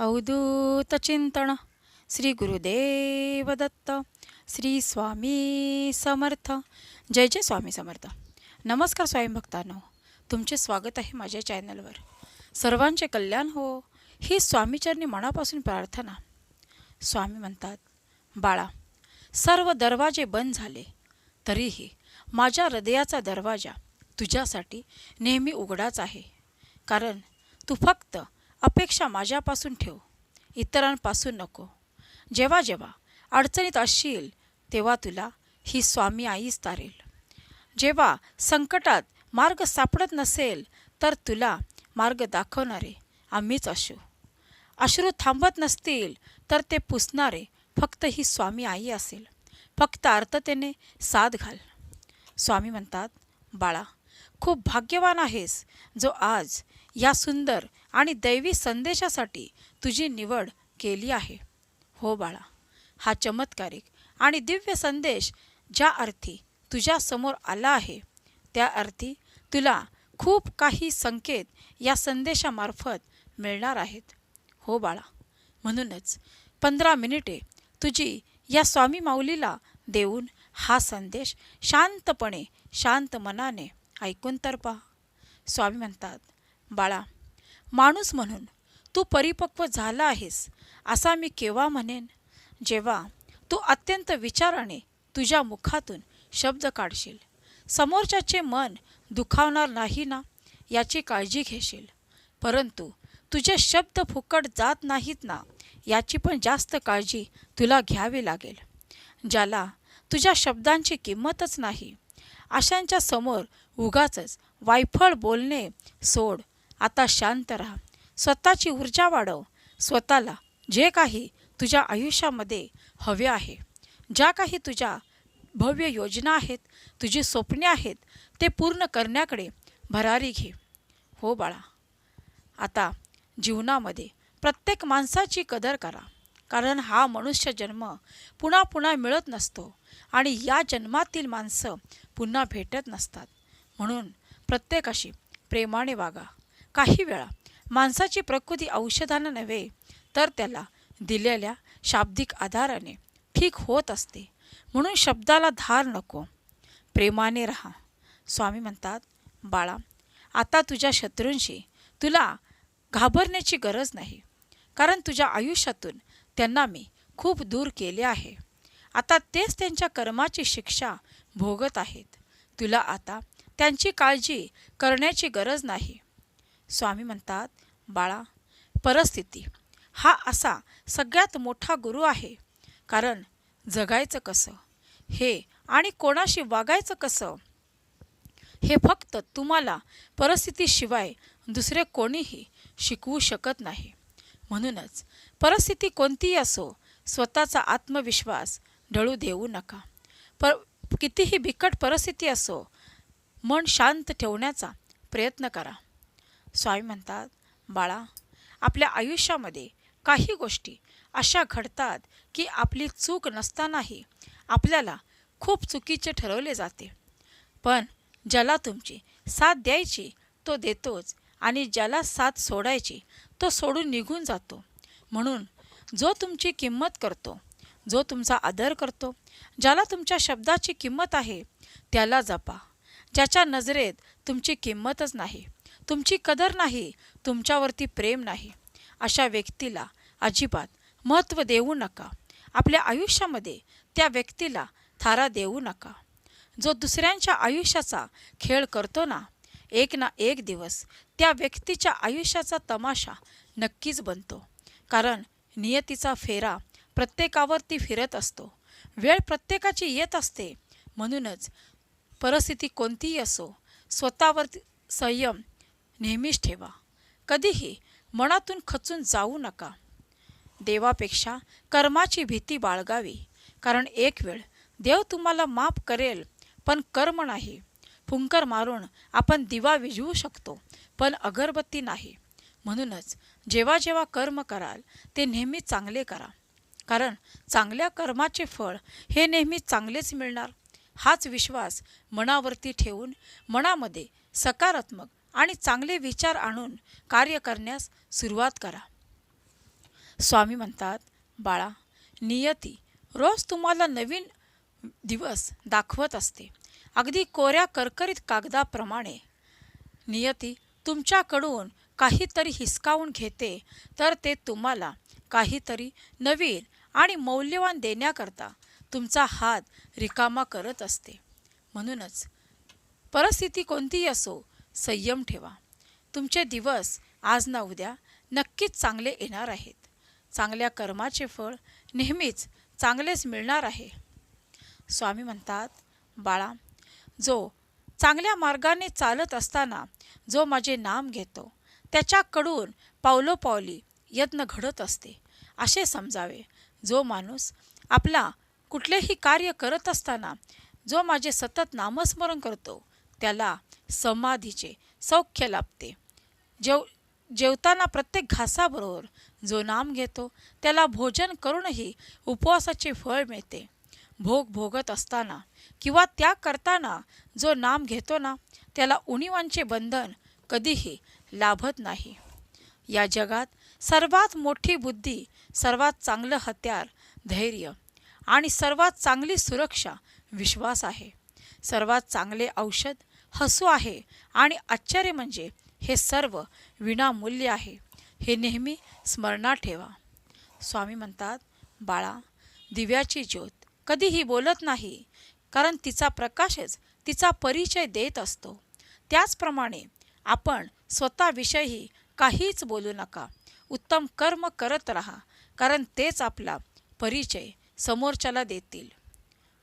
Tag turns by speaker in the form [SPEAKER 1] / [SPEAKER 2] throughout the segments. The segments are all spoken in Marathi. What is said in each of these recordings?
[SPEAKER 1] अवधूत श्री गुरुदेव दत्त श्री स्वामी समर्थ जय जय स्वामी समर्थ नमस्कार स्वामी भक्तांनो तुमचे स्वागत आहे माझ्या चॅनलवर सर्वांचे कल्याण हो ही स्वामीचरणी मनापासून प्रार्थना स्वामी म्हणतात बाळा सर्व दरवाजे बंद झाले तरीही माझ्या हृदयाचा दरवाजा तुझ्यासाठी नेहमी उघडाच आहे कारण तू फक्त अपेक्षा माझ्यापासून ठेव. इतरांपासून नको. जेव्हा जेव्हा अडचणीत असशील तेव्हा तुला ही स्वामी आईच तारेल. जेव्हा संकटात मार्ग सापडत नसेल तर तुला मार्ग दाखवणारे आम्हीच असू. अश्रू थांबत नसतील तर ते पुसणारे फक्त ही स्वामी आई असेल. फक्त अर्थतेने साथ घाल. स्वामी म्हणतात बाळा खूप भाग्यवान आहेस जो आज या सुंदर आणि दैवी संदेशासाठी तुझी निवड केली आहे. हो बाळा हा चमत्कारिक आणि दिव्य संदेश ज्या अर्थी तुझ्या समोर आला आहे त्या अर्थी तुला खूप काही संकेत या संदेशामार्फत मिळणार आहेत. हो बाळा म्हणूनच पंधरा मिनिटे तुझी या स्वामी माऊलीला देऊन हा संदेश शांतपणे शांत मनाने ऐकून तर पहा. स्वामी म्हणतात बाळा माणूस म्हणून तू परिपक्व झाला आहेस असा मी केव्हा म्हणेन? जेव्हा तू अत्यंत विचाराने तुझ्या मुखातून शब्द काढशील समोरच्याचे मन दुखावणार नाही ना याची काळजी घेशील. परंतु तुझे शब्द फुकट जात नाहीत ना याची पण जास्त काळजी तुला घ्यावी लागेल. ज्याला तुझ्या शब्दांची किंमतच नाही अशांच्या समोर उगाचच वायफळ बोलणे सोड आता शांत राहा. स्वतःची ऊर्जा वाढव. स्वतःला जे काही तुझ्या आयुष्यामध्ये हवे आहे ज्या काही तुझ्या भव्य योजना आहेत तुझी स्वप्ने आहेत ते पूर्ण करण्याकडे भरारी घे. हो बाळा आता जीवनामध्ये प्रत्येक माणसाची कदर करा. कारण हा मनुष्य जन्म पुन्हा पुन्हा मिळत नसतो आणि या जन्मातील माणसं पुन्हा भेटत नसतात. म्हणून प्रत्येकाशी प्रेमाने वागा. काही वेळा माणसाची प्रकृती औषधानं नव्हे तर त्याला दिलेल्या शाब्दिक आधाराने ठीक होत असते. म्हणून शब्दाला धार नको. प्रेमाने राहा. स्वामी म्हणतात बाळा आता तुझ्या शत्रूंशी तुला घाबरण्याची गरज नाही. कारण तुझ्या आयुष्यातून त्यांना मी खूप दूर केले आहे. आता तेच त्यांच्या कर्माची शिक्षा भोगत आहेत. तुला आता त्यांची काळजी करण्याची गरज नाही. स्वामी म्हणतात बाळा परिस्थिती हा असा सगळ्यात मोठा गुरु आहे. कारण जगायचं कसं? हे आणि कोणाशी वागायचं कसं? हे फक्त तुम्हाला परिस्थितीशिवाय दुसरे कोणीही शिकवू शकत नाही. म्हणूनच परिस्थिती कोणतीही असो स्वतःचा आत्मविश्वास ढळू देऊ नका. पर कितीही बिकट परिस्थिती असो मन शांत ठेवण्याचा प्रयत्न करा. स्वामी म्हणतात बाळा आपल्या आयुष्यामध्ये काही गोष्टी अशा घडतात की आपली चूक नसतानाही आपल्याला खूप चुकीचे ठरवले जाते. पण ज्याला तुमची साथ द्यायची तो देतोच आणि ज्याला साथ सोडायची तो सोडून निघून जातो. म्हणून जो तुमची किंमत करतो जो तुमचा आदर करतो ज्याला तुमच्या शब्दाची किंमत आहे त्याला जपा. ज्याच्या नजरेत तुमची किंमतच नाही. तुमची कदर नाही तुमच्यावरती प्रेम नाही. अशा व्यक्तीला अजिबात महत्त्व देऊ नका. आपल्या आयुष्यामध्ये त्या व्यक्तीला थारा देऊ नका. जो दुसऱ्यांच्या आयुष्याचा खेळ करतो ना एक ना एक दिवस त्या व्यक्तीच्या आयुष्याचा तमाशा नक्कीच बनतो. कारण नियतीचा फेरा प्रत्येकावरती फिरत असतो. वेळ प्रत्येकाची येत असते. म्हणूनच परिस्थिती कोणतीही असो स्वतःवर संयम नेहमीच ठेवा. कधीही मनातून खचून जाऊ नका. देवापेक्षा कर्माची भीती बाळगावी. कारण एक वेळ देव तुम्हाला माफ करेल पण कर्म नाही. फुंकर मारून आपण दिवा विझवू शकतो पण अगरबत्ती नाही. म्हणूनच जेव्हा जेव्हा कर्म कराल ते नेहमी चांगले करा. कारण चांगल्या कर्माचे फळ हे नेहमी चांगलेच मिळणार. हाच विश्वास मनावरती ठेवून मनामध्ये सकारात्मक आणि चांगले विचार आणून कार्य करण्यास सुरुवात करा. स्वामी म्हणतात बाळा नियती रोज तुम्हाला नवीन दिवस दाखवत असते. अगदी कोऱ्या करकरीत कागदाप्रमाणे. नियती तुमच्याकडून काहीतरी हिसकावून घेते तर ते तुम्हाला काहीतरी नवीन आणि मौल्यवान देण्याकरता तुमचा हात रिकामा करत असते. म्हणूनच परिस्थिती कोणतीही असो संयम ठेवा. तुमचे दिवस आज ना उद्या नक्कीच चांगले येणार आहेत. चांगल्या कर्माचे फळ नेहमीच चांगलेच मिळणार आहे. स्वामी म्हणतात बाळा जो चांगल्या मार्गाने चालत असताना जो माझे नाम घेतो त्याच्याकडून पावलोपावली यत्न घडत असते. असे समजावे. जो माणूस आपला कुठलेही कार्य करत असताना जो माझे सतत नामस्मरण करतो त्याला समाधीचे सौख्य लाभते. जेव जेवताना प्रत्येक घासाबरोबर जो नाम घेतो त्याला भोजन करूनही उपवासाचे फळ मिळते. भोग भोगत असताना किंवा त्या करताना जो नाम घेतो ना त्याला उणीवांचे बंधन कधीही लाभत नाही. या जगात सर्वात मोठी बुद्धी सर्वात चांगलं हत्यार धैर्य आणि सर्वात चांगली सुरक्षा विश्वास आहे. सर्वात चांगले औषध हसू आहे आणि आश्चर्य म्हणजे हे सर्व विनामूल्य आहे. हे नेहमी स्मरणात ठेवा. स्वामी म्हणतात बाळा दिव्याची ज्योत कधीही बोलत नाही कारण तिचा प्रकाशच तिचा परिचय देत असतो. त्याचप्रमाणे आपण स्वतःविषयी काहीच बोलू नका. उत्तम कर्म करत राहा कारण तेच आपला परिचय समोरच्याला देतील.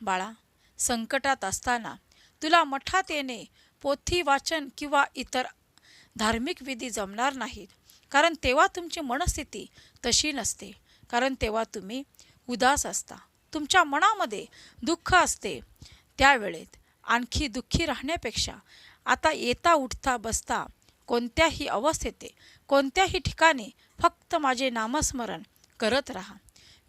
[SPEAKER 1] बाळा संकटात असताना तुला मठात येणे पोथी वाचन किंवा इतर धार्मिक विधी जमणार नाहीत. कारण तेव्हा तुमची मनस्थिती तशी नसते. कारण तेव्हा तुम्ही उदास असता. तुमच्या मनामध्ये दुःख असते. त्यावेळेत आणखी दुःखी राहण्यापेक्षा आता येता उठता बसता कोणत्याही अवस्थेत कोणत्याही ठिकाणी फक्त माझे नामस्मरण करत राहा.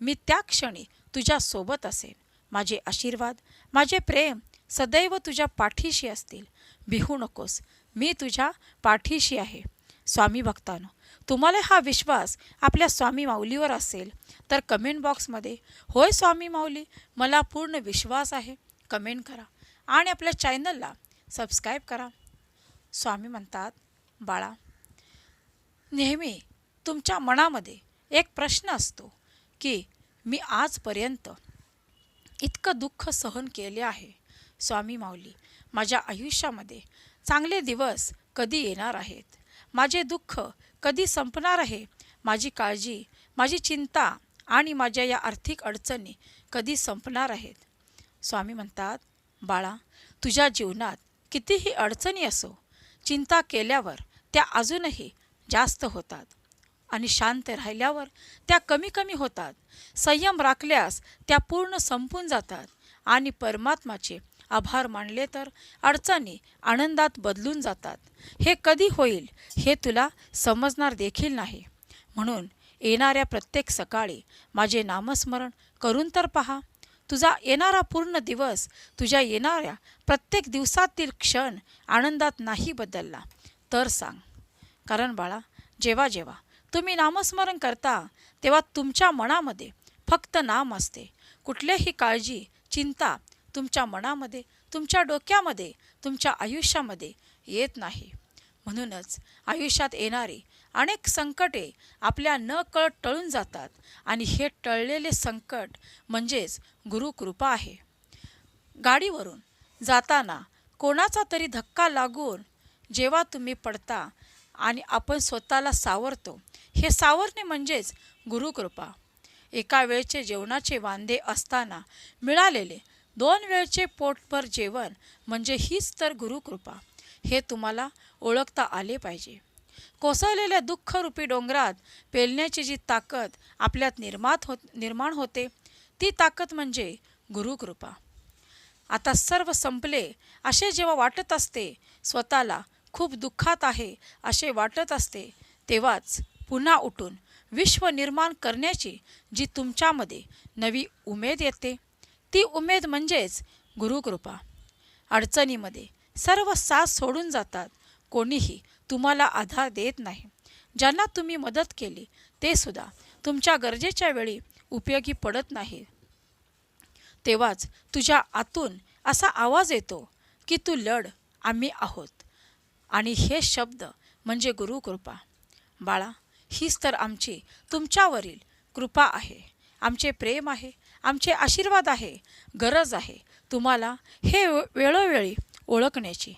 [SPEAKER 1] मी त्या क्षणी तुझ्यासोबत असेन. माझे आशीर्वाद माझे प्रेम सदैव तुझ्या पाठीशी असतील. भिहू नकोस. मी तुझ्या पाठीशी आहे. स्वामी भक्तानो तुम्हाला हा विश्वास आपल्या स्वामी माऊलीवर असेल तर कमेंट बॉक्समध्ये होय स्वामी माऊली मला पूर्ण विश्वास आहे. कमेंट करा. आणि आपल्या चॅनलला सबस्क्राईब करा. स्वामी म्हणतात बाळा नेहमी तुमच्या मनामध्ये एक प्रश्न असतो की मी आजपर्यंत इतकं दुःख सहन केले आहे स्वामी माऊली माझ्या आयुष्यामध्ये चांगले दिवस कधी येणार आहेत? माझे दुःख कधी संपणार आहे? माझी काळजी माझी चिंता आणि माझ्या या आर्थिक अडचणी कधी संपणार आहेत? स्वामी म्हणतात बाळा तुझ्या जीवनात कितीही अडचणी असो चिंता केल्यावर त्या अजूनही जास्त होतात आणि शांत राहिल्यावर त्या कमी कमी होतात. संयम राखल्यास त्या पूर्ण संपून जातात आणि परमात्माचे आभार मानले तर अडचणी आनंदात बदलून जातात. हे कधी होईल हे तुला समजणार देखील नाही. म्हणून येणाऱ्या प्रत्येक सकाळी माझे नामस्मरण करून तर पहा. तुझा येणारा पूर्ण दिवस तुझ्या येणाऱ्या प्रत्येक दिवसातील क्षण आनंदात नाही बदलला. तर सांग. कारण बाळा जेव्हा जेव्हा तुम्ही नामस्मरण करता तेव्हा तुमच्या मनामध्ये फक्त नाम असते. कुठल्याही काळजी चिंता तुमच्या मनामध्ये तुमच्या डोक्यामध्ये तुमच्या आयुष्यामध्ये येत नाही. म्हणूनच आयुष्यात येणारी अनेक संकटे आपल्या न कळत टळून जातात आणि हे टळलेले संकट म्हणजेच गुरुकृपा आहे. गाडीवरून जाताना कोणाचा तरी धक्का लागून जेव्हा तुम्ही पडता आणि आपण स्वतःला सावरतो हे सावरणे म्हणजेच गुरुकृपा. एका वेळचे जेवणाचे वांदे असताना मिळालेले दोन वेळचे पोटभर जेवण म्हणजे हीच तर गुरुकृपा. हे तुम्हाला ओळखता आले पाहिजे. कोसळलेल्या दुःखरूपी डोंगरात पेलण्याची जी ताकद आपल्यात निर्मात होत निर्माण होते ती ताकद म्हणजे गुरुकृपा. आता सर्व संपले असे जेव्हा वाटत असते स्वतःला खूप दुःखात आहे असे वाटत असते तेव्हाच पुन्हा उठून विश्व निर्माण करण्याची जी तुमच्यामध्ये नवी उमेद येते. ती उमेद म्हणजेच गुरुकृपा. अडचणीमध्ये सर्व साथ सोडून जातात. कोणीही तुम्हाला आधार देत नाही. ज्यांना तुम्ही मदत केली ते सुद्धा तुमच्या गरजेच्या वेळी उपयोगी पडत नाही. तेव्हाच तुझ्या आतून असा आवाज येतो की तू लढ आम्ही आहोत. आणि हे शब्द म्हणजे गुरुकृपा. बाळा हीच तर आमची तुमच्यावरील कृपा आहे. आमचे प्रेम आहे. आमचे आशीर्वाद आहे गरज आहे तुम्हाला हे वेळोवेळी ओळखण्याची.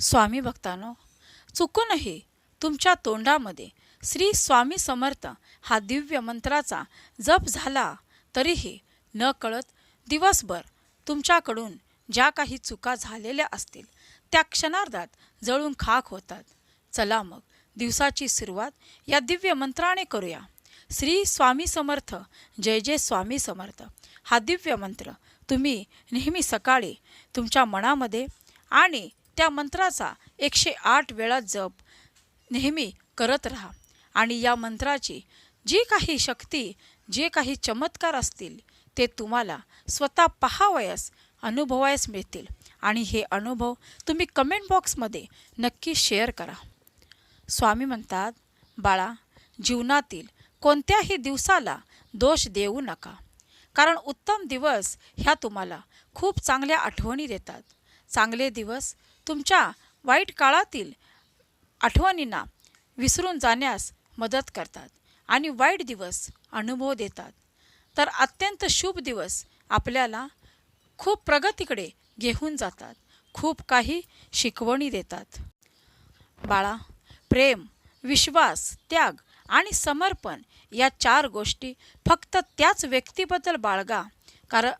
[SPEAKER 1] स्वामी भक्तांनो चुकूनही तुमच्या तोंडामध्ये श्री स्वामी समर्थ हा दिव्य मंत्राचा जप झाला तरीही न कळत दिवसभर तुमच्याकडून ज्या काही चुका झालेल्या असतील त्या क्षणार्धात जळून खाक होतात. चला मग दिवसाची सुरुवात या दिव्य मंत्राने करूया. श्री स्वामी समर्थ. जय जय स्वामी समर्थ. हा दिव्य मंत्र. तुम्ही नेहमी सकाळी तुमच्या मनामध्ये आणि त्या मंत्राचा एकशे आठ वेळा जप नेहमी करत राहा. आणि या मंत्राची जी काही शक्ती जे काही चमत्कार असतील ते तुम्हाला स्वतः पहावयास अनुभवायस मिळतील. आणि हे अनुभव तुम्ही कमेंट बॉक्समध्ये नक्की शेअर करा. स्वामी म्हणतात बाळा जीवनातील कोणत्याही दिवसाला दोष देऊ नका. कारण उत्तम दिवस ह्या तुम्हाला खूप चांगल्या आठवणी देतात. चांगले दिवस तुमच्या वाईट काळातील आठवणींना विसरून जाण्यास मदत करतात आणि वाईट दिवस अनुभव देतात. तर अत्यंत शुभ दिवस आपल्याला खूप प्रगतीकडे घेऊन जातात. खूप काही शिकवणी देतात. बाळा प्रेम विश्वास त्याग आणि समर्पण या चार गोष्टी फक्त त्याच व्यक्तीबद्दल बाळगा. कारण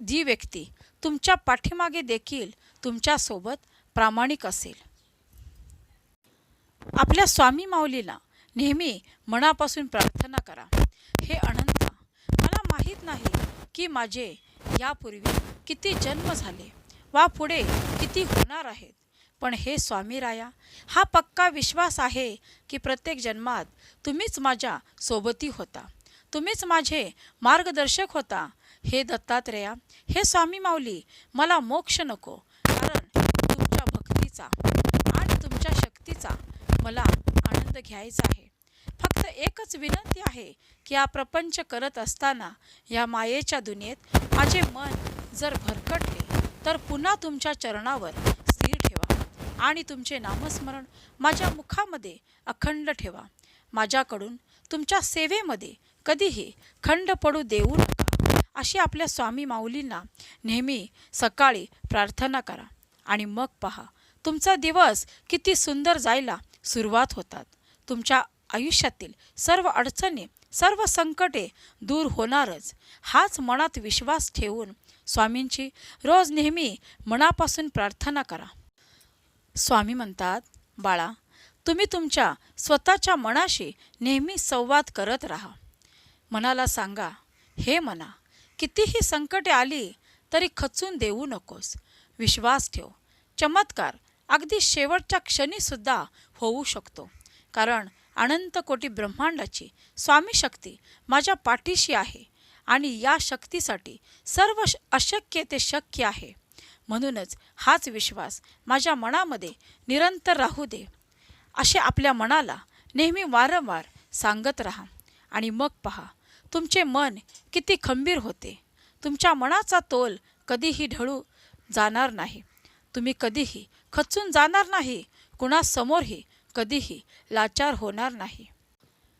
[SPEAKER 1] जी व्यक्ती तुमच्या पाठीमागे देखील तुमच्यासोबत प्रामाणिक असेल. आपल्या स्वामी माऊलीला नेहमी मनापासून प्रार्थना करा. हे अनंता मला माहीत नाही की माझे यापूर्वी किती जन्म झाले वा पुढे किती होणार आहेत. पण हे स्वामी राया हा पक्का विश्वास आहे की प्रत्येक जन्मात तुम्हीच माझ्या सोबती होता. तुम्हीच माझे मार्गदर्शक होता. हे दत्तात्रेया हे स्वामी माऊली मला मोक्ष नको कारण तुमच्या भक्तीचा आणि तुमच्या शक्तीचा मला आनंद घ्यायचा आहे. फक्त एकच विनंती आहे की हा प्रपंच करत असताना या मायेच्या दुनियेत माझे मन जर भरकटले तर पुन्हा तुमच्या चरणावर आणि तुमचे नामस्मरण माझ्या मुखामध्ये अखंड ठेवा. माझ्याकडून तुमच्या सेवेमध्ये कधीही खंड पडू देऊ नका अशी आपल्या स्वामी माऊलींना नेहमी सकाळी प्रार्थना करा. आणि मग पहा तुमचा दिवस किती सुंदर जायला सुरुवात होतात. तुमच्या आयुष्यातील सर्व अडचणी सर्व संकटे दूर होणारच. हाच मनात विश्वास ठेवून स्वामींची रोज नेहमी मनापासून प्रार्थना करा. स्वामी म्हणतात बाळा तुम्ही तुमच्या स्वतःच्या मनाशी नेहमी संवाद करत राहा. मनाला सांगा हे मना कितीही संकटे आली तरी खचून देऊ नकोस. विश्वास ठेव. चमत्कार अगदी शेवटच्या क्षणीसुद्धा होऊ शकतो. कारण अनंत कोटी ब्रह्मांडाची स्वामी शक्ती माझ्या पाठीशी आहे आणि या शक्तीसाठी सर्व श- अशक्य ते शक्य आहे. म्हणूनच हाच विश्वास माझ्या मनामध्ये निरंतर राहू दे. असे आपल्या मनाला नेहमी वारंवार सांगत राहा आणि मग पहा तुमचे मन किती खंबीर होते. तुमच्या मनाचा तोल कधीही ढळू जाणार नाही. तुम्ही कधीही खचून जाणार नाही. कुणासमोरही कधीही लाचार होणार नाही.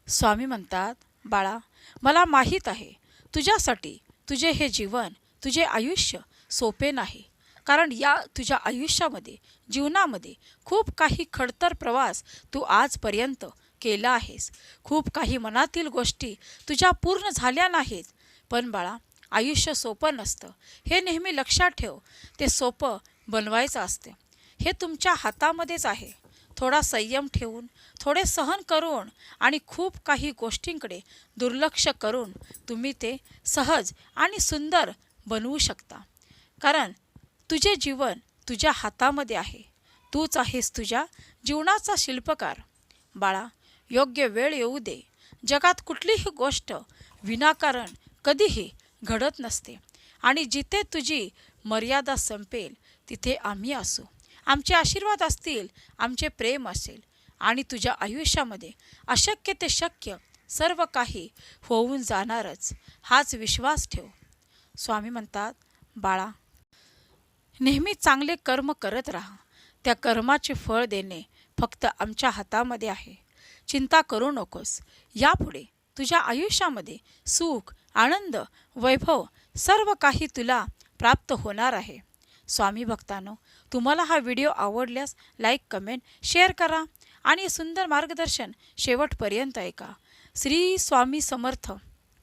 [SPEAKER 1] स्वामी म्हणतात बाळा मला माहीत आहे तुझ्यासाठी तुझे हे जीवन तुझे आयुष्य सोपे नाही. कारण या तुझ्या आयुष्यामध्ये जीवनामध्ये खूप काही खडतर प्रवास तू आजपर्यंत केला आहेस. खूप काही मनातील गोष्टी तुझ्या पूर्ण झाल्या नाहीत. पण बाळा आयुष्य सोपं नसतं. हे नेहमी लक्षात ठेव. ते सोपं बनवायचं असते. हे तुमच्या हातामध्येच आहे. थोडा संयम ठेवून थोडे सहन करून आणि खूप काही गोष्टींकडे दुर्लक्ष करून तुम्ही ते सहज आणि सुंदर बनवू शकता. कारण तुझे जीवन तुझ्या हातामध्ये आहे. तूच आहेस तुझ्या जीवनाचा शिल्पकार. बाळा योग्य वेळ येऊ दे. जगात कुठलीही गोष्ट विनाकारण कधीही घडत नसते. आणि जिथे तुझी मर्यादा संपेल तिथे आम्ही असू. आमचे आशीर्वाद असतील आमचे प्रेम असेल. आणि तुझ्या आयुष्यामध्ये अशक्य ते शक्य सर्व काही होऊन जाणारच. हाच विश्वास ठेव. स्वामी म्हणतात बाळा नेहमी चांगले कर्म करत राहा. त्या कर्माचे फळ देणे फक्त आमच्या हातामध्ये आहे. चिंता करू नकोस. यापुढे तुझ्या आयुष्यामध्ये सुख आनंद वैभव सर्व काही तुला प्राप्त होणार आहे. स्वामी भक्तांनो तुम्हाला हा व्हिडिओ आवडल्यास लाईक कमेंट शेअर करा आणि सुंदर मार्गदर्शन शेवटपर्यंत ऐका. श्री स्वामी समर्थ.